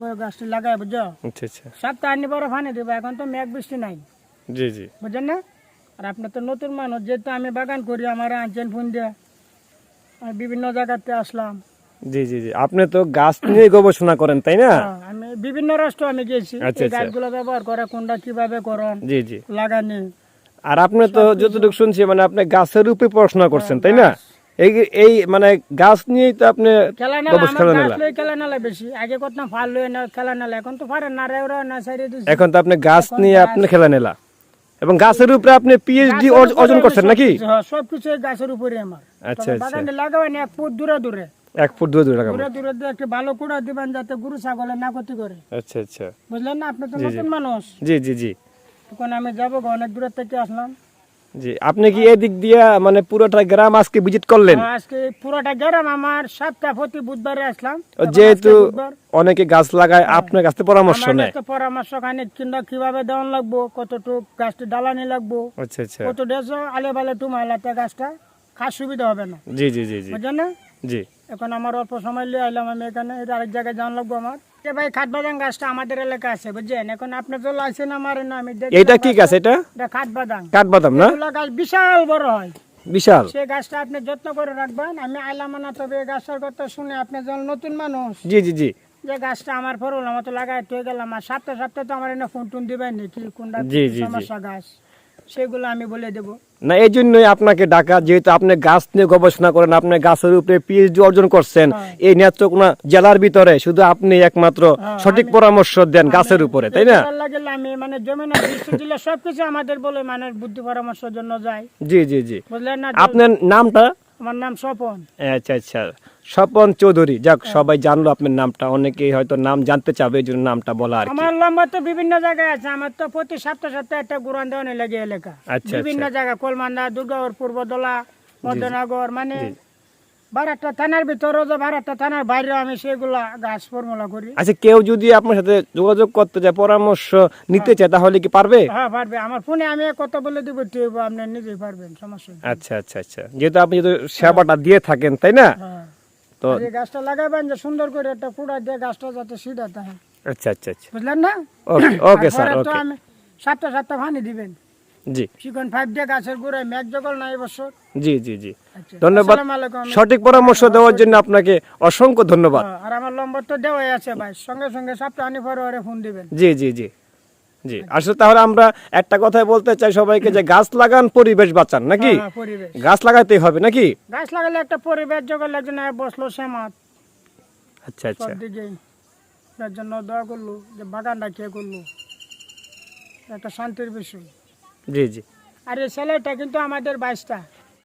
গাছটি বুঝছ? আচ্ছা আচ্ছা। সপ্তাহ পরে পানি দেবো এখন তো মেঘ বৃষ্টি নাই। জি জি। বুঝলেন না? আর আপনার তো নতুন মানুষ যেহেতু আমি বাগান করি আমার আনছেন ফোন দিয়ে। আমি বিভিন্ন জায়গাতে আসলাম। জি জি জি। আপনি তো গাছ নিয়ে গবেষণা করেন তাই না? হ্যাঁ, আমি বিভিন্ন রাষ্ট্র আমি গেছি আচ্ছা। গাছগুলো ব্যবহার করে কোনটা কীভাবে করন জি জি। লাগানি। আর আপনি তো যতটুকু শুনছি মানে আপনি গাছের উপরে পড়াশোনা করছেন তাই না? এই এই মানে গাছ নিয়েই তো আপনি খেলা নালা বেশি। আগে করতাম ফাল লই না খেলা নালা এখন তো পারে না রে ওরা না সাইডে এখন তো আপনি গাছ নিয়ে আপনি খেলা নিলা। এবং গাছের উপরে আপনি পিএইচডি অর্জন করছেন সব- নাকি? হ্যাঁ, সবকিছু গাছের উপরে আমার। আচ্ছা, আচ্ছা। বাগানে লাগাবেন এক ফুট দূরে দূরে। এক ফুট দূরে দূরে লাগাবো। দূরে দূরে দিয়ে একটু ভালো কুড়া দিবেন যাতে গরু ছাগলে না ক্ষতি করে। আচ্ছা আচ্ছা। বুঝলেন না? আপনি তো নতুন মানুষ। জি জি জি। তখন আমি যাব অনেক দূরের থেকে আসলাম। জি আপনি কি এদিক দিয়া মানে পুরোটা গ্রাম আজকে ভিজিট করলেন? হ্যাঁ, আজকে পুরোটা গেলাম আমার সাতটা প্রতি বুধবারে আসলাম। যেহেতু অনেকে গাছ লাগায় আপনার কাছে পরামর্শ নেয়। পরামর্শ খানি কিংবা কীভাবে দেওয়ান লাগবো কতটুক গাছটি ডালানি লাগবো আচ্ছা আচ্ছা। কত ডেস আলে বালে টুমাইলাতে গাছটা খাস সুবিধা হবে না। জি জি জি জি। বুঝলেন জি। এখন আমার অল্প সময় লিয়ে আইলাম আমি এখানে এটা আরেক জায়গায় যাওয়ান লাগবো আমার। ভাই গাছটা আমাদের এলাকা আছে বুঝছেন? এখন আপনি তো আমার না আমি এইটা কি গাছ এটা? এটা না? এগুলো গাছ বিশাল বড় হয়। বিশাল? সেই গাছটা আপনি যত্ন করে রাখবেন। আমি আইলাম না তবে এই গাছটার কথা শুনে আপনি যখন নতুন মানুষ। জি জি জি। যে গাছটা আমার মতো লাগাই তুই গেলাম আর সপ্তাহে সপ্তাহে তো আমার এনে ফোন টোন দিবেন নাকি কোনটা। সমস্যা গাছ? সেগুলো আমি বলে দেব। না এই জন্যই আপনাকে ডাকা যেহেতু আপনি গাছ নিয়ে গবেষণা করেন আপনি গাছের উপরে পিএইচডি অর্জন করছেন হ্যাঁ। এই নেত্রকোনা জেলার ভিতরে শুধু আপনি একমাত্র হ্যাঁ, সঠিক পরামর্শ দেন গাছের উপরে তাই না? আমি মানে জমি সবকিছু আমাদের বলে মানে বুদ্ধি পরামর্শের জন্য যাই জি জি জি। বুঝলেন না? আপনার নামটা? আমার নাম স্বপন। আচ্ছা আচ্ছা। স্বপন চৌধুরী যাক সবাই জানলো আপনার নামটা অনেকেই হয়তো নাম জানতে চাবে এই জন্য নামটা বলা আর আমার লম্বা তো বিভিন্ন জায়গায় আছে আমার তো প্রতি সপ্তাহে সপ্তাহে একটা গুরান দেওয়ানি লাগে এলাকা। আচ্ছা, বিভিন্ন জায়গা কলমান্ডা দুর্গাপুর পূর্বদলা মধ্যনগর মানে বারোটা থানার ভিতরে যে বারোটা থানার বাইরে আমি সেগুলা গাছ ফর্মুলা করি। আচ্ছা কেউ যদি আপনার সাথে যোগাযোগ করতে চায় পরামর্শ নিতে চায় তাহলে কি পারবে? হ্যাঁ পারবে। আমার ফোনে আমি কথা বলে দিব টিউব আপনি নিজেই পারবেন সমস্যা আচ্ছা আচ্ছা আচ্ছা। যেহেতু আপনি যেহেতু সেবাটা দিয়ে থাকেন তাই না? হ্যাঁ। তো এই গাছটা লাগাবেন যে সুন্দর করে একটা কুড়া দিয়ে গাছটা যাতে সিধা থাকে। আচ্ছা আচ্ছা আচ্ছা। বুঝলেন না? Okay okay sir okay. সাতটা সাতটা পানি দিবেন। জি। চিকন ফাইভ দিয়ে গাছের গোড়ায় মেঘ জগল না এবছর জি জি জি। আচ্ছা ধন্যবাদ। সঠিক পরামর্শ দেওয়ার জন্য আপনাকে অসংখ্য ধন্যবাদ। হ্যাঁ, আর আমার নম্বর তো দেওয়াই আছে ভাই। সঙ্গে সঙ্গে সপ্তাহ আনি পরে ফোন দিবেন। জি জি জি। জি। আসলে তাহলে আমরা একটা কথাই বলতে চাই সবাইকে যে গাছ লাগান পরিবেশ বাঁচান নাকি? হ্যাঁ, পরিবেশ। গাছ লাগাতেই হবে নাকি? গাছ লাগালে একটা পরিবেশ জগল একজন বসল সেমাত আচ্ছা আচ্ছা। সব দিকে তার জন্য দোয়া করল যে বাগানটা কে করল। একটা শান্তির বিষয়। জি জি। আর এই কিন্তু আমাদের বাইশটা।